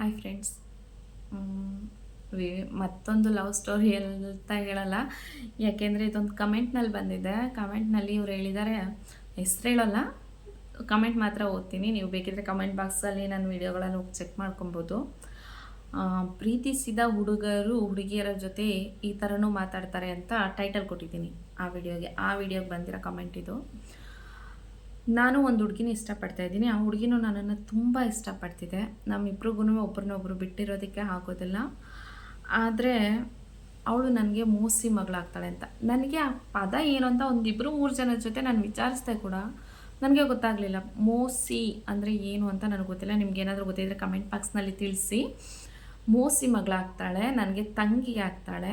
Hi friends ಮತ್ತೊಂದು love story ಅಂತ ಹೇಳಲ್ಲ. ಯಾಕೆಂದರೆ ಇದೊಂದು ಕಮೆಂಟ್ನಲ್ಲಿ ಬಂದಿದೆ. ಕಮೆಂಟ್ನಲ್ಲಿ ಇವ್ರು ಹೇಳಿದ್ದಾರೆ ಹೆಸ್ರು ಹೇಳಲ್ಲ. ಕಮೆಂಟ್ ಮಾತ್ರ ಓದ್ತೀನಿ. ನೀವು ಬೇಕಿದ್ರೆ ಕಮೆಂಟ್ ಬಾಕ್ಸಲ್ಲಿ ನನ್ನ ವೀಡಿಯೋಗಳನ್ನು ಹೋಗಿ ಚೆಕ್ ಮಾಡ್ಕೊಬೋದು. ಪ್ರೀತಿಸಿದ ಹುಡುಗರು, ಹುಡುಗಿಯರ ಜೊತೆ ಈ ಥರನೂ ಮಾತಾಡ್ತಾರೆ ಅಂತ ಟೈಟಲ್ ಕೊಟ್ಟಿದ್ದೀನಿ ಆ ವಿಡಿಯೋಗೆ ಆ ವಿಡಿಯೋಗೆ ಬಂದಿರೋ ಕಮೆಂಟ್ ಇದು. ನಾನು ಒಂದು ಹುಡುಗಿನ ಇಷ್ಟಪಡ್ತಾ ಇದ್ದೀನಿ. ಆ ಹುಡುಗಿನೂ ನನ್ನನ್ನು ತುಂಬ ಇಷ್ಟಪಡ್ತಿದೆ. ನಮ್ಮಿಬ್ರಿಗೂ ಒಬ್ರನ್ನೊಬ್ರು ಬಿಟ್ಟಿರೋದಕ್ಕೆ ಆಗೋದಿಲ್ಲ. ಆದರೆ ಅವಳು ನನಗೆ ಮೋಸಿ ಮಗಳಾಗ್ತಾಳೆ ಅಂತ. ನನಗೆ ಆ ಪದ ಏನು ಅಂತ ಒಂದಿಬ್ಬರು ಮೂರು ಜನದ ಜೊತೆ ನಾನು ವಿಚಾರಿಸ್ದೆ ಕೂಡ ನನಗೆ ಗೊತ್ತಾಗಲಿಲ್ಲ. ಮೋಸಿ ಅಂದರೆ ಏನು ಅಂತ ನನಗೆ ಗೊತ್ತಿಲ್ಲ. ನಿಮ್ಗೆ ಏನಾದರೂ ಗೊತ್ತಿದ್ರೆ ಕಮೆಂಟ್ ಬಾಕ್ಸ್ನಲ್ಲಿ ತಿಳಿಸಿ. ಮೋಸಿ ಮಗಳಾಗ್ತಾಳೆ, ನನಗೆ ತಂಗಿ ಆಗ್ತಾಳೆ.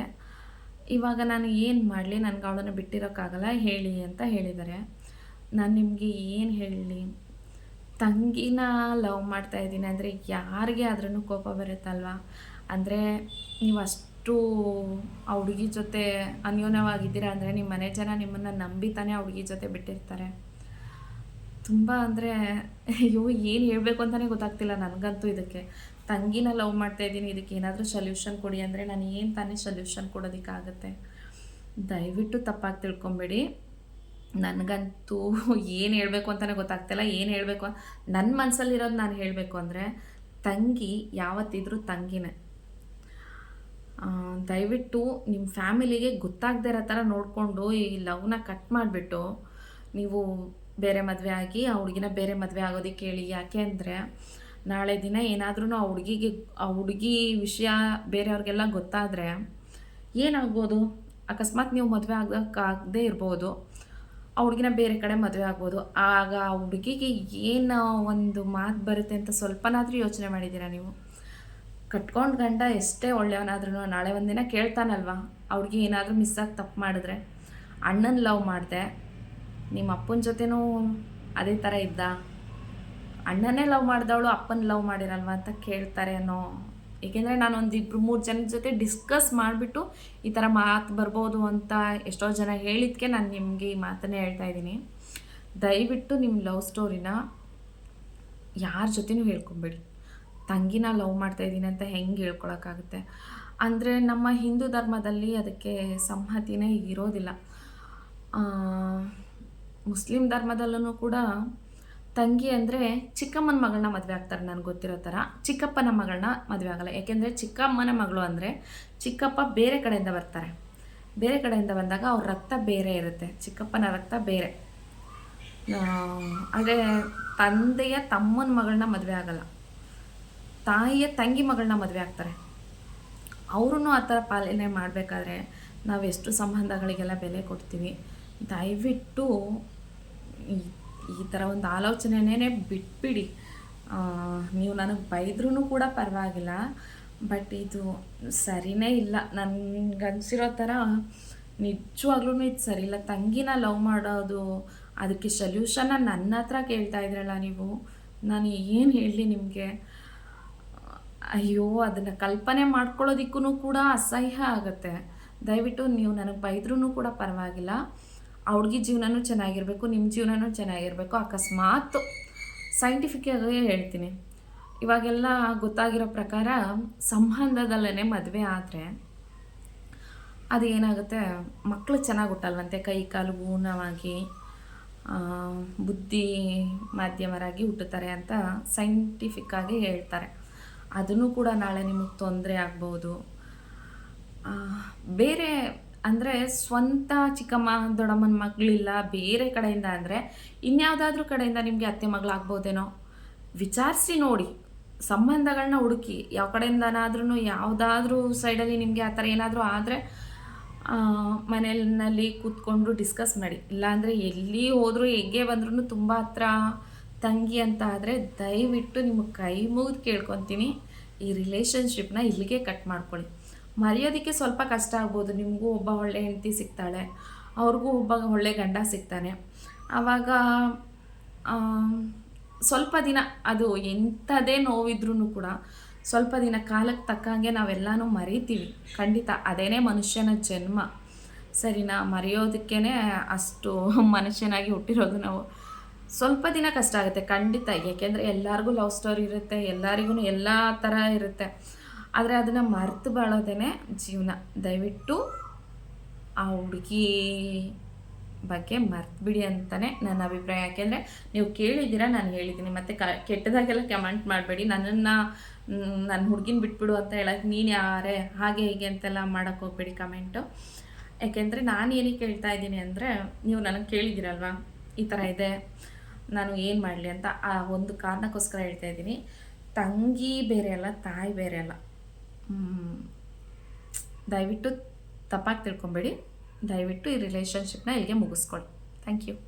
ಇವಾಗ ನಾನು ಏನು ಮಾಡಲಿ? ನನಗೆ ಅವಳನ್ನು ಬಿಟ್ಟಿರೋಕ್ಕಾಗಲ್ಲ, ಹೇಳಿ ಅಂತ ಹೇಳಿದ್ದಾರೆ. ನಾನು ನಿಮಗೆ ಏನು ಹೇಳಲಿ? ತಂಗಿನ ಲವ್ ಮಾಡ್ತಾ ಇದ್ದೀನಿ. ಅಂದರೆ ಯಾರಿಗೆ ಆದ್ರೂ ಕೋಪ ಬರುತ್ತಲ್ವ? ಅಂದರೆ ನೀವು ಅಷ್ಟು ಆ ಹುಡುಗಿ ಜೊತೆ ಅನ್ಯೋನ್ಯವಾಗಿದ್ದೀರಾ? ಅಂದರೆ ನಿಮ್ಮ ಮನೆ ಜನ ನಿಮ್ಮನ್ನು ನಂಬಿ ತಾನೇ ಆ ಹುಡುಗಿ ಜೊತೆ ಬಿಟ್ಟಿರ್ತಾರೆ. ತುಂಬ ಅಂದರೆ ಅಯ್ಯೋ, ಏನು ಹೇಳಬೇಕು ಅಂತಲೇ ಗೊತ್ತಾಗ್ತಿಲ್ಲ ನನಗಂತೂ ಇದಕ್ಕೆ. ತಂಗಿನ ಲವ್ ಮಾಡ್ತಾ ಇದ್ದೀನಿ. ಇದಕ್ಕೆ ಏನಾದರೂ ಸೊಲ್ಯೂಷನ್ ಕೊಡಿ. ಅಂದರೆ ನಾನು ಏನು ತಾನೇ ಸೊಲ್ಯೂಷನ್ ಕೊಡೋದಕ್ಕಾಗತ್ತೆ? ದಯವಿಟ್ಟು ತಪ್ಪಾಗಿ ತಿಳ್ಕೊಬೇಡಿ. ನನಗಂತೂ ಏನು ಹೇಳಬೇಕು ಅಂತಲೇ ಗೊತ್ತಾಗ್ತಿಲ್ಲ, ಏನು ಹೇಳಬೇಕು ನನ್ನ ಮನಸ್ಸಲ್ಲಿರೋದು ನಾನು ಹೇಳಬೇಕು ಅಂದರೆ ತಂಗಿ ಯಾವತ್ತಿದ್ರೂ ತಂಗಿನೇ. ದಯವಿಟ್ಟು ನಿಮ್ಮ ಫ್ಯಾಮಿಲಿಗೆ ಗೊತ್ತಾಗದೇ ಇರೋ ಥರ ನೋಡಿಕೊಂಡು ಈ ಲವ್ನ ಕಟ್ ಮಾಡಿಬಿಟ್ಟು ನೀವು ಬೇರೆ ಮದುವೆ ಆಗಿ, ಆ ಹುಡುಗಿನ ಬೇರೆ ಮದುವೆ ಆಗೋದಕ್ಕೆ ಹೇಳಿ ಯಾಕೆ ಅಂದರೆ ನಾಳೆ ದಿನ ಏನಾದ್ರೂ ಆ ಹುಡುಗಿಗೆ, ಆ ಹುಡುಗಿ ವಿಷಯ ಬೇರೆಯವ್ರಿಗೆಲ್ಲ ಗೊತ್ತಾದರೆ ಏನಾಗ್ಬೋದು? ಅಕಸ್ಮಾತ್ ನೀವು ಮದುವೆ ಆಗೋಕ್ಕಾಗದೇ ಇರ್ಬೋದು. ಆ ಹುಡುಗಿನ ಬೇರೆ ಕಡೆ ಮದುವೆ ಆಗ್ಬೋದು. ಆಗ ಆ ಹುಡುಗಿಗೆ ಏನು ಒಂದು ಮಾತು ಬರುತ್ತೆ ಅಂತ ಸ್ವಲ್ಪನಾದರೂ ಯೋಚನೆ ಮಾಡಿದ್ದೀರಾ ನೀವು? ಕಟ್ಕೊಂಡು ಗಂಡ ಎಷ್ಟೇ ಒಳ್ಳೆಯವನಾದ್ರೂ ನಾಳೆ ಒಂದಿನ ಕೇಳ್ತಾನಲ್ವ? ಅವ್ರಿಗೆ ಏನಾದರೂ ಮಿಸ್ ಆಗಿ ತಪ್ಪು ಮಾಡಿದ್ರೆ. ಅಣ್ಣನ ಲವ್ ಮಾಡಿದೆ. ನಿಮ್ಮ ಅಪ್ಪನ ಜೊತೆನೂ ಅದೇ ಥರ ಇದ್ದ. ಅಣ್ಣನೇ ಲವ್ ಮಾಡಿದವಳು, ಅಪ್ಪನ ಲವ್ ಮಾಡಿರಲ್ವ ಅಂತ ಕೇಳ್ತಾರೆ ಅನ್ನೋ ಏಕೆಂದರೆ ನಾನು ಒಂದು ಇಬ್ಬರು ಮೂರು ಜನ ಜೊತೆ ಡಿಸ್ಕಸ್ ಮಾಡಿಬಿಟ್ಟು ಈ ಥರ ಮಾತು ಬರ್ಬೋದು ಅಂತ ಎಷ್ಟೋ ಜನ ಹೇಳಿದ್ಕೆ ನಾನು ನಿಮಗೆ ಈ ಮಾತನ್ನೇ ಹೇಳ್ತಾ ಇದ್ದೀನಿ. ದಯವಿಟ್ಟು ನಿಮ್ಮ ಲವ್ ಸ್ಟೋರಿನ ಯಾರ ಜೊತೆನೂ ಹೇಳ್ಕೊಬೇಡಿ. ತಂಗಿನ ಲವ್ ಮಾಡ್ತಾ ಇದ್ದೀನಿ ಅಂತ ಹೆಂಗೆ ಹೇಳ್ಕೊಳಕ್ಕಾಗುತ್ತೆ? ಅಂದರೆ ನಮ್ಮ ಹಿಂದೂ ಧರ್ಮದಲ್ಲಿ ಅದಕ್ಕೆ ಸಮ್ಮತಿನೇ ಇರೋದಿಲ್ಲ. ಮುಸ್ಲಿಂ ಧರ್ಮದಲ್ಲೂ ಕೂಡ ತಂಗಿ ಅಂದರೆ ಚಿಕ್ಕಮ್ಮನ ಮಗಳನ್ನ ಮದುವೆ ಆಗ್ತಾರೆ ನನಗೆ ಗೊತ್ತಿರೋ ಥರ ಚಿಕ್ಕಪ್ಪನ ಮಗಳನ್ನ ಮದುವೆ ಆಗಲ್ಲ. ಯಾಕೆಂದರೆ ಚಿಕ್ಕಮ್ಮನ ಮಗಳು ಅಂದರೆ ಚಿಕ್ಕಪ್ಪ ಬೇರೆ ಕಡೆಯಿಂದ ಬರ್ತಾರೆ. ಬೇರೆ ಕಡೆಯಿಂದ ಬಂದಾಗ ಅವ್ರ ರಕ್ತ ಬೇರೆ ಇರುತ್ತೆ. ಚಿಕ್ಕಪ್ಪನ ರಕ್ತ ಬೇರೆ. ಆದರೆ ತಂದೆಯ ತಮ್ಮನ ಮಗಳನ್ನ ಮದುವೆ ಆಗಲ್ಲ. ತಾಯಿಯ ತಂಗಿ ಮಗಳನ್ನ ಮದುವೆ ಆಗ್ತಾರೆ. ಅವ್ರೂ ಆ ಥರ ಪಾಲನೆ ಮಾಡಬೇಕಾದ್ರೆ ನಾವು ಎಷ್ಟು ಸಂಬಂಧಗಳಿಗೆಲ್ಲ ಬೆಲೆ ಕೊಡ್ತೀವಿ. ದಯವಿಟ್ಟು ಈ ಥರ ಒಂದು ಆಲೋಚನೆನೇ ಬಿಟ್ಬಿಡಿ. ನೀವು ನನಗೆ ಬೈದ್ರೂ ಕೂಡ ಪರವಾಗಿಲ್ಲ, ಬಟ್ ಇದು ಸರಿನೇ ಇಲ್ಲ. ನನಗನ್ಸಿರೋ ಥರ ನಿಜವಾಗ್ಲೂ ಇದು ಸರಿ ಇಲ್ಲ ತಂಗಿನ ಲವ್ ಮಾಡೋದು, ಅದಕ್ಕೆ ಸೊಲ್ಯೂಷನ್ನ ನನ್ನ ಹತ್ರ ಕೇಳ್ತಾ ಇದ್ರಲ್ಲ ನೀವು, ನಾನು ಏನು ಹೇಳಲಿ ನಿಮಗೆ? ಅಯ್ಯೋ, ಅದನ್ನು ಕಲ್ಪನೆ ಮಾಡ್ಕೊಳ್ಳೋದಿಕ್ಕೂ ಕೂಡ ಅಸಹ್ಯ ಆಗುತ್ತೆ. ದಯವಿಟ್ಟು ನೀವು ನನಗೆ ಬೈದ್ರೂ ಕೂಡ ಪರವಾಗಿಲ್ಲ. ಆ ಹುಡುಗಿ ಚೆನ್ನಾಗಿರಬೇಕು ನಿಮ್ಮ ಜೀವನನೂ ಚೆನ್ನಾಗಿರಬೇಕು, ಅಕಸ್ಮಾತ್ ಸೈಂಟಿಫಿಕ್ಕಾಗಿ ಹೇಳ್ತೀನಿ. ಇವಾಗೆಲ್ಲ ಗೊತ್ತಾಗಿರೋ ಪ್ರಕಾರ ಸಂಬಂಧದಲ್ಲೇ ಮದುವೆ ಆದರೆ ಅದು ಏನಾಗುತ್ತೆ ಮಕ್ಕಳು ಚೆನ್ನಾಗಿ ಹುಟ್ಟಲ್ವಂತೆ, ಕೈ ಕಾಲು ಊನವಾಗಿ ಬುದ್ಧಿ ಮಾಧ್ಯಮರಾಗಿ ಹುಟ್ಟುತ್ತಾರೆ ಅಂತ ಸೈಂಟಿಫಿಕ್ಕಾಗಿ ಹೇಳ್ತಾರೆ. ಅದನ್ನು ಕೂಡ ನಾಳೆ ನಿಮಗೆ ತೊಂದರೆ ಆಗ್ಬೋದು. ಬೇರೆ ಅಂದರೆ ಸ್ವಂತ ಚಿಕ್ಕಮ್ಮ, ದೊಡ್ಡಮ್ಮನ ಮಗಳಿಲ್ಲ, ಬೇರೆ ಕಡೆಯಿಂದ ಅಂದರೆ ಇನ್ಯಾವುದಾದ್ರೂ ಕಡೆಯಿಂದ ನಿಮಗೆ ಅತ್ತೆ ಮಗಳಾಗ್ಬೋದೇನೋ? ವಿಚಾರಿಸಿ ನೋಡಿ. ಸಂಬಂಧಗಳನ್ನ ಹುಡುಕಿ. ಯಾವ ಕಡೆಯಿಂದನಾದ್ರೂ ಯಾವುದಾದ್ರೂ ಸೈಡಲ್ಲಿ ನಿಮಗೆ ಆ ಥರ ಏನಾದರೂ ಆದರೆ ಮನೆಯಲ್ಲಿ ಕೂತ್ಕೊಂಡು ಡಿಸ್ಕಸ್ ಮಾಡಿ. ಇಲ್ಲಾಂದರೆ ಎಲ್ಲಿ ಹೋದರೂ ಹೆಗ್ಗೆ ಬಂದ್ರೂ ತುಂಬ ಹತ್ರ ತಂಗಿ ಅಂತ ಆದರೆ ದಯವಿಟ್ಟು ನಿಮಗೆ ಕೈ ಮುಗಿದು ಕೇಳ್ಕೊತೀನಿ. ಈ ರಿಲೇಷನ್ಶಿಪ್ನ ಇಲ್ಲಿಗೆ ಕಟ್ ಮಾಡ್ಕೊಳ್ಳಿ. ಮರೆಯೋದಕ್ಕೆ ಸ್ವಲ್ಪ ಕಷ್ಟ ಆಗ್ಬೋದು. ನಿಮಗೂ ಒಬ್ಬ ಒಳ್ಳೆ ಹೆಂಡತಿ ಸಿಗ್ತಾಳೆ. ಅವ್ರಿಗೂ ಒಬ್ಬ ಒಳ್ಳೆ ಗಂಡ ಸಿಗ್ತಾನೆ. ಆವಾಗ ಸ್ವಲ್ಪ ದಿನ ಅದು ಎಂಥದೇ ನೋವಿದ್ರೂ ಕೂಡ ಸ್ವಲ್ಪ ದಿನ ಕಾಲಕ್ಕೆ ತಕ್ಕಂಗೆ ನಾವೆಲ್ಲನೂ ಮರಿತೀವಿ. ಖಂಡಿತ ಅದೇನೇ ಮನುಷ್ಯನ ಜನ್ಮ. ಸರಿನಾ? ಮರೆಯೋದಕ್ಕೇ ಅಷ್ಟು ಮನುಷ್ಯನಾಗಿ ಹುಟ್ಟಿರೋದು ನಾವು. ಸ್ವಲ್ಪ ದಿನ ಕಷ್ಟ ಆಗುತ್ತೆ ಖಂಡಿತ. ಏಕೆಂದರೆ ಎಲ್ಲರಿಗೂ ಲವ್ ಸ್ಟೋರಿ ಇರುತ್ತೆ ಎಲ್ಲರಿಗೂ ಎಲ್ಲ ಥರ ಇರುತ್ತೆ. ಆದರೆ ಅದನ್ನು ಮರೆತು ಬಾಳೋದೇ ಜೀವನ. ದಯವಿಟ್ಟು ಆ ಹುಡುಗಿ ಬಗ್ಗೆ ಮರ್ತುಬಿಡಿ ಅಂತಲೇ ನನ್ನ ಅಭಿಪ್ರಾಯ. ಯಾಕೆಂದರೆ ನೀವು ಕೇಳಿದ್ದೀರಾ, ನಾನು ಹೇಳಿದ್ದೀನಿ. ಮತ್ತು ಕ, ಕೆಟ್ಟದಾಗೆಲ್ಲ ಕಮೆಂಟ್ ಮಾಡಬೇಡಿ. ನನ್ನನ್ನು ನನ್ನ ಹುಡುಗಿನ ಬಿಟ್ಬಿಡು ಅಂತ ಹೇಳೋಕೆ ನೀನು ಯಾರೇ, ಹಾಗೆ ಹೀಗೆ ಅಂತೆಲ್ಲ ಮಾಡೋಕ್ಕೆ ಹೋಗ್ಬೇಡಿ ಕಮೆಂಟು ಯಾಕೆಂದರೆ ನಾನು ಏನಕ್ಕೆ ಕೇಳ್ತಾ ಇದ್ದೀನಿ ಅಂದರೆ ನೀವು ನನಗೆ ಕೇಳಿದ್ದೀರಲ್ವಾ? ಈ ಥರ ಇದೆ. ನಾನು ಏನು ಮಾಡಲಿ ಅಂತ ಆ ಒಂದು ಕಾರಣಕ್ಕೋಸ್ಕರ ಹೇಳ್ತಾ ಇದ್ದೀನಿ. ತಂಗಿ ಬೇರೆ ಅಲ್ಲ, ತಾಯಿ ಬೇರೆ ಅಲ್ಲ. ದಯವಿಟ್ಟು ತಪ್ಪಾಗಿ ತಿಳ್ಕೊಬೇಡಿ. ದಯವಿಟ್ಟು ಈ ರಿಲೇಷನ್ಶಿಪ್ನ ಇಲ್ಲಿಗೆ ಮುಗಿಸ್ಕೊಳ್ಳಿ. Thank you